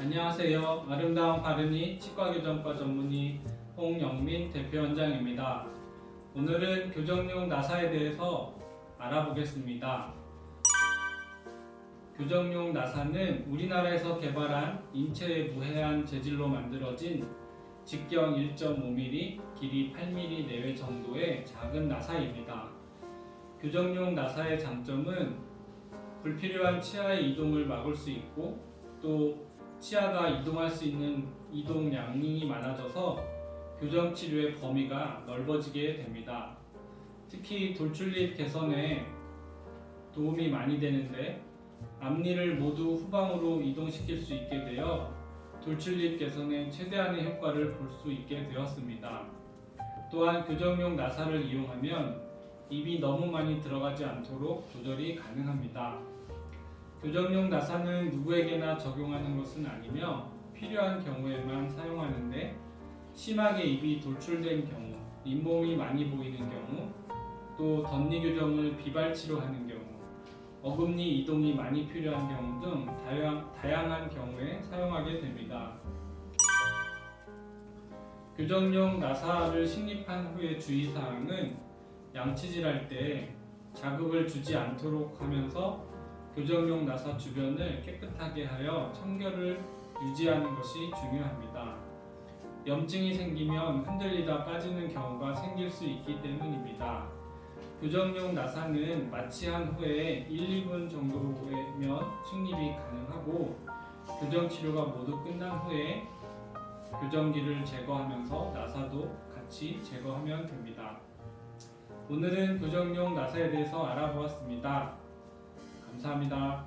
안녕하세요. 아름다운 바르니 치과교정과 전문의 홍영민 대표원장입니다. 오늘은 교정용 나사에 대해서 알아보겠습니다. 교정용 나사는 우리나라에서 개발한 인체에 무해한 재질로 만들어진 직경 1.5mm, 길이 8mm 내외 정도의 작은 나사입니다. 교정용 나사의 장점은 불필요한 치아의 이동을 막을 수 있고 또 치아가 이동할 수 있는 이동 양이 많아져서 교정 치료의 범위가 넓어지게 됩니다. 특히 돌출립 개선에 도움이 많이 되는데 앞니를 모두 후방으로 이동시킬 수 있게 되어 돌출립 개선에 최대한의 효과를 볼 수 있게 되었습니다. 또한 교정용 나사를 이용하면 입이 너무 많이 들어가지 않도록 조절이 가능합니다. 교정용 나사는 누구에게나 적용하는 것은 아니며 필요한 경우에만 사용하는데 심하게 입이 돌출된 경우, 잇몸이 많이 보이는 경우, 또 덧니 교정을 비발치로 하는 경우, 어금니 이동이 많이 필요한 경우 등 다양, 다양한 경우에 사용하게 됩니다. 교정용 나사를 식립한 후의 주의사항은 양치질할 때 자극을 주지 않도록 하면서 교정용 나사 주변을 깨끗하게 하여 청결을 유지하는 것이 중요합니다. 염증이 생기면 흔들리다 빠지는 경우가 생길 수 있기 때문입니다. 교정용 나사는 마취한 후에 1, 2분 정도면 식립이 가능하고 교정 치료가 모두 끝난 후에 교정기를 제거하면서 나사도 같이 제거하면 됩니다. 오늘은 교정용 나사에 대해서 알아보았습니다. 감사합니다.